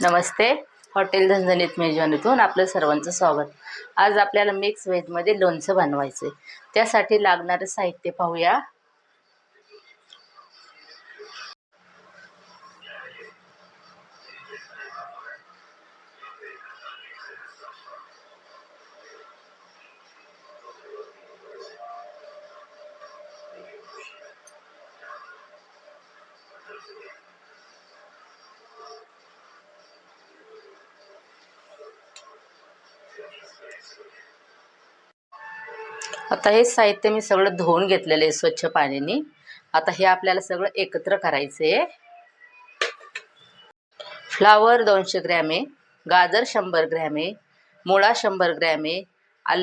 नमस्ते. Hotel झणझणीत मेजवानीतून आपलं सर्वांचं स्वागत. आज आपल्याला मिक्स व्हेजमध्ये लोणचं बनवायचं आहे त्यासाठी लागणारं साहित्य पाहूया. आता हे साहित्य मी सगळं धुवून घेतलेलं आहे स्वच्छ पाण्याने आता हे आपल्याला सगळं एकत्र करायचं आहे फ्लावर दोनशे ग्रॅम आहे गाजर शंभर ग्रॅम आहे मुळा शंभर ग्रॅम आहे आल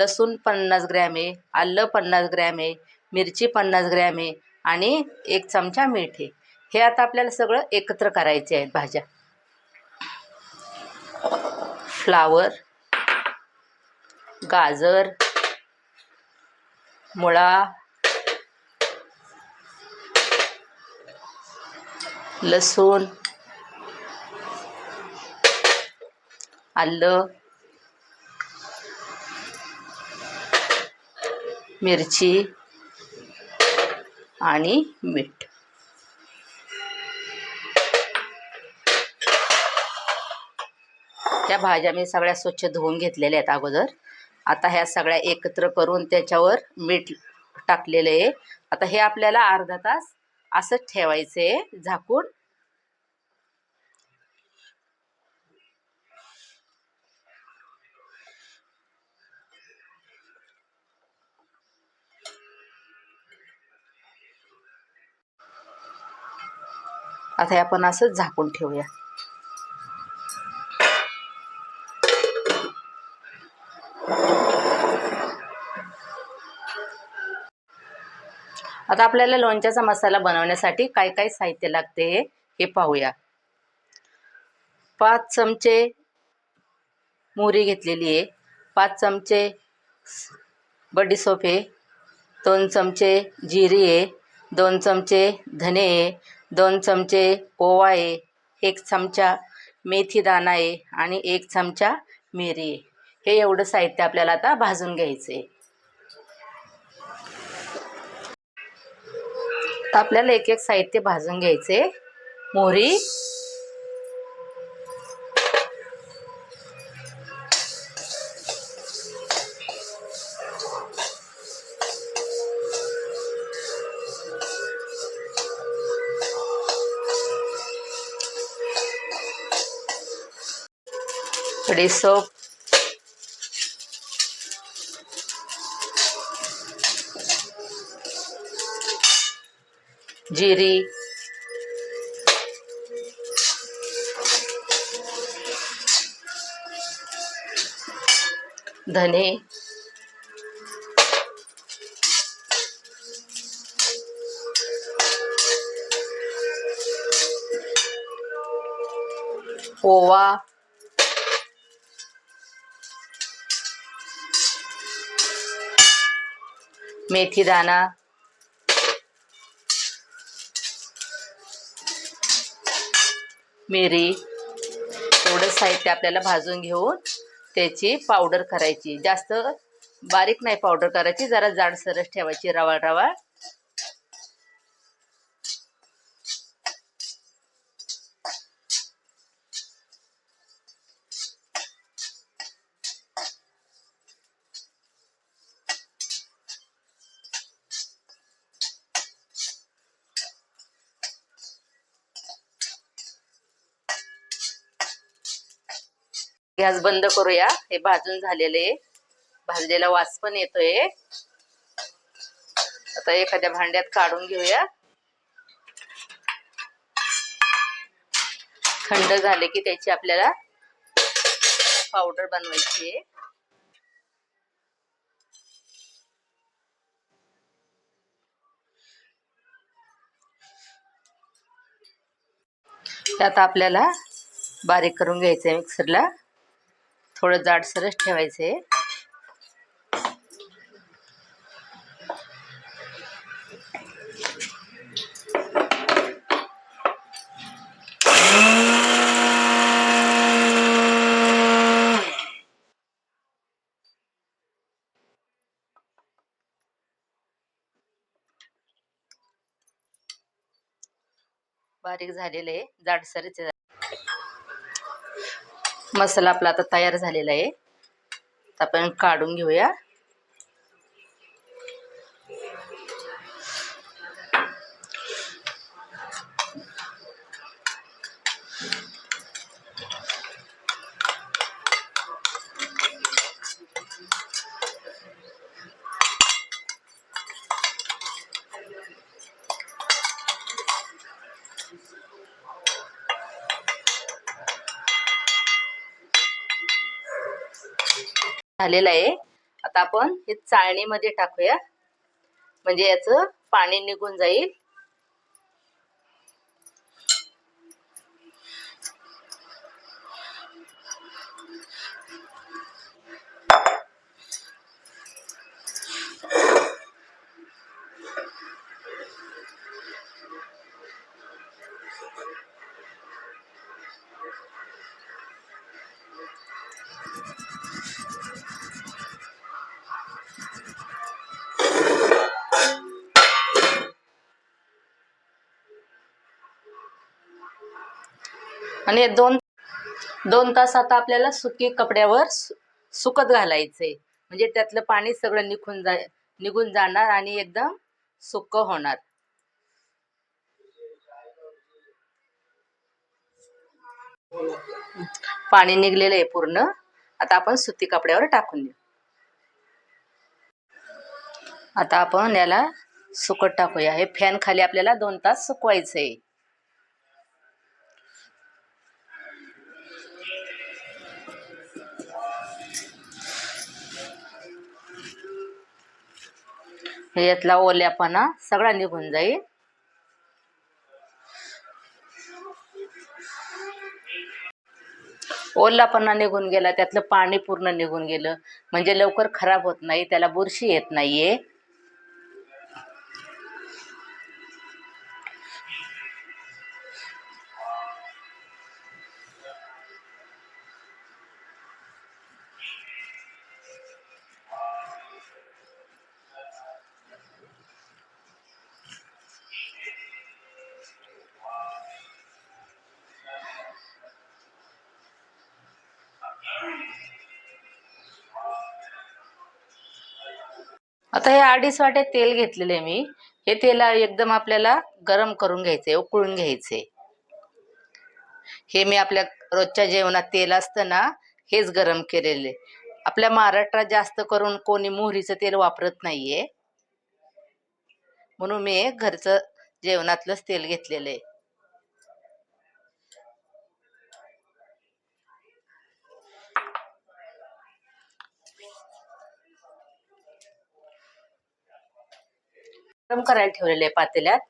लसूण पन्नास ग्रॅम आहे आलं पन्नास ग्रॅम आहे मिरची पन्नास ग्रॅम आहे आणि एक चमचा मीठ आहे. हे आता आपल्याला सगळं एकत्र करायचे आहेत भाज्या. फ्लावर गाजर मुळा. लसूण. आलं. मिरची. आणि मीठ. त्या भाज्या मी सगळ्या स्वच्छ धुवून घेतलेल्या आहेत अगोदर. आता ह्या सगळ्या एकत्र करून त्याच्यावर मीठ टाकलेलं आहे. आता हे आपल्याला अर्धा तास असंच ठेवायचं आहे झाकून. आता हे आपण असंच झाकून ठेवूया. आता आपल्याला लोणच्याचा मसाला बनवण्यासाठी काय काय साहित्य लागते हे पाहूया. पाच चमचे मोहरी घेतलेली आहे. पाच चमचे बडीसोप आहे. दोन चमचे जिरी आहे. दोन चमचे धने आहे. दोन चमचे ओवा आहे. एक चमचा मेथी दाणा आहे आणि एक चमचा मिरी आहे. हे एवढं साहित्य आपल्याला आता भाजून घ्यायचं आहे तर आपल्याला एक एक साहित्य भाजून घ्यायचे. मोहरी. सोप जिरी. धने. ओवा. मेथी दाना मिरी एवढं साहित्य आपल्याला भाजून घेऊन त्याची पावडर करायची. जास्त बारीक नाही पावडर करायची जरा जाडसरच ठेवायची रवाळ रवाळ गॅस बंद करूया. हे भाजून झालेले भाजलेला वास पण येतोय. आता एखाद्या भांड्यात काढून घेऊया. थंड झाले की त्याची आपल्याला पावडर बनवायची आहे. त्यात आपल्याला बारीक करून घ्यायचं आहे मिक्सरला थोडं जाडसरच सरस बारीक झालेले जाडसरीचे जाडसरच मसाला आपला आता तयार झालेला आहे. आपण काढून घेऊया. झालेलं आहे. आता आपण हे चाळणीमध्ये टाकूया. म्हणजे याचं पाणी निघून जाईल. आणि दोन दोन तास आता आपल्याला सुकी कपड्यावर सुकत घालायचंय. म्हणजे त्यातलं पाणी सगळं निघून जा निघून जाणार आणि एकदम सुक होणार. पाणी निघलेलं आहे पूर्ण. आता आपण सुती कपड्यावर टाकून देऊ. आता आपण याला सुकत टाकूया. हे फॅन खाली आपल्याला दोन तास सुकवायचं आहे यातला ओल्यापणा सगळा निघून जाईल. ओलापणा निघून गेला त्यातलं पाणी पूर्ण निघून गेलं. म्हणजे लवकर खराब होत नाही त्याला बुरशी येत नाहीये. आता हे अडीच वाटे तेल घेतलेले आहे मी. हे तेल एकदम आपल्याला गरम करून घ्यायचे उकळून घ्यायचे. हे मी आपल्या रोजच्या जेवणात तेल असतं ना हेच गरम केलेले. आपल्या महाराष्ट्रात जास्त करून कोणी मोहरीचं तेल वापरत नाहीये. म्हणून मी घरचं जेवणातलंच तेल घेतलेलं आहे. गरम करायला ठेवलेले आहे पातेल्यात.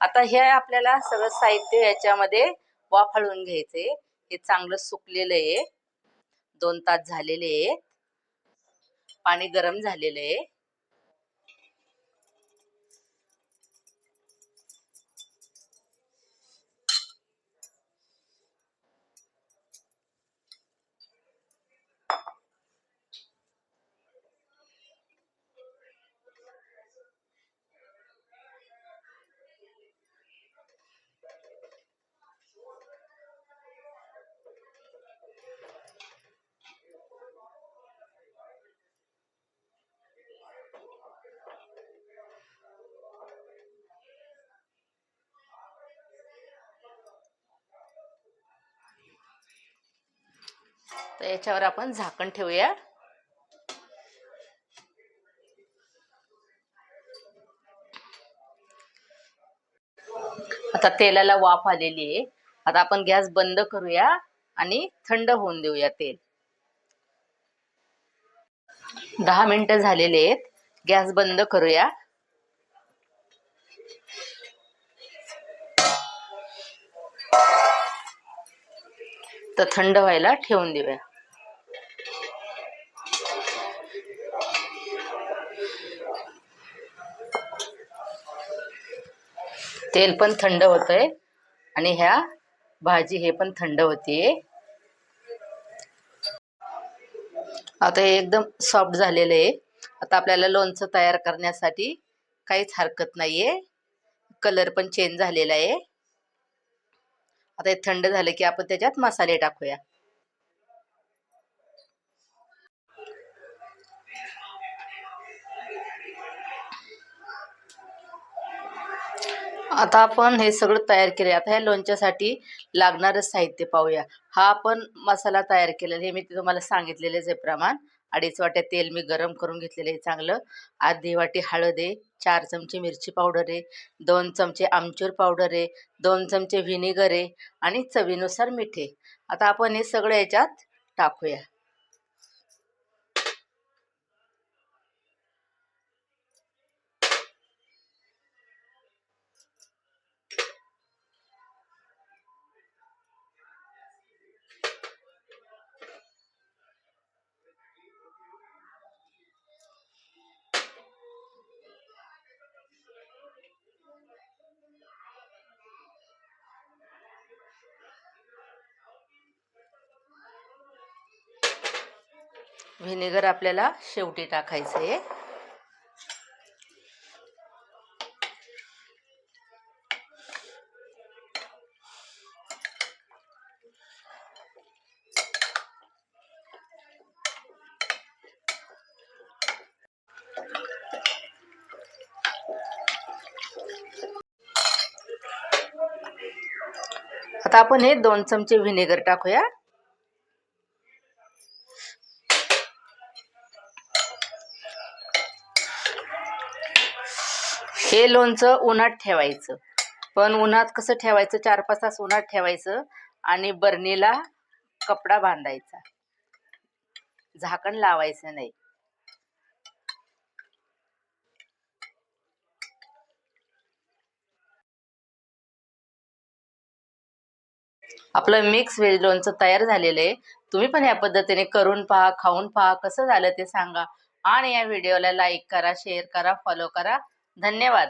आता हे आपल्याला सगळं साहित्य याच्यामध्ये वाफाळून घ्यायचे. हे चांगलं सुकलेलं आहे. दोन तास झालेले आहे पाणी गरम झालेलं आहे. तर याच्यावर आपण झाकण ठेवूया. आता तेलाला वाफ आलेली आहे. आता आपण गॅस बंद करूया आणि थंड होऊन देऊया तेल. दहा मिनिटं झालेले आहेत. गॅस बंद करूया. तर थंड व्हायला ठेवून देऊया. तेल पण थंड होतंय आणि ह्या भाजी हे पण थंड होतीये. आता हे एकदम सॉफ्ट झालेलं आहे. आता आपल्याला लोणचं तयार करण्यासाठी काहीच हरकत नाहीये. कलर पण चेंज झालेला आहे. आता हे थंड झालं की आपण त्याच्यात मसाले टाकूया. आता आपण हे सगळं तयार केले आता ह्या लोणच्यासाठी लागणारं साहित्य पाहूया. हा आपण मसाला तयार केलेला हे मी तुम्हाला सांगितलेलेच आहे प्रमाण. अडीच वाट्या तेल मी गरम करून घेतलेलं आहे चांगलं. अर्धी वाटी हळद आहे चार चमचे मिरची पावडर आहे दोन चमचे आमचूर पावडर आहे दोन चमचे व्हिनेगर आहे आणि चवीनुसार मीठ आता आपण हे सगळं याच्यात टाकूया. व्हिनेगर आपल्याला शेवटी टाकायचं. आहे आता आपण हे दोन चमचे व्हिनेगर टाकूया. हे लोणचं उन्हात ठेवायचं. पण उन्हात कसं ठेवायचं? चार पाच तास उन्हात ठेवायचं आणि बरणीला कपडा बांधायचा. झाकण लावायचं नाही. आपलं मिक्स व्हेज लोणचं तयार झालेलं आहे. तुम्ही पण या पद्धतीने करून पहा खाऊन पहा कसं झालं ते सांगा. आणि या व्हिडिओला लाईक करा शेअर करा फॉलो करा. धन्यवाद.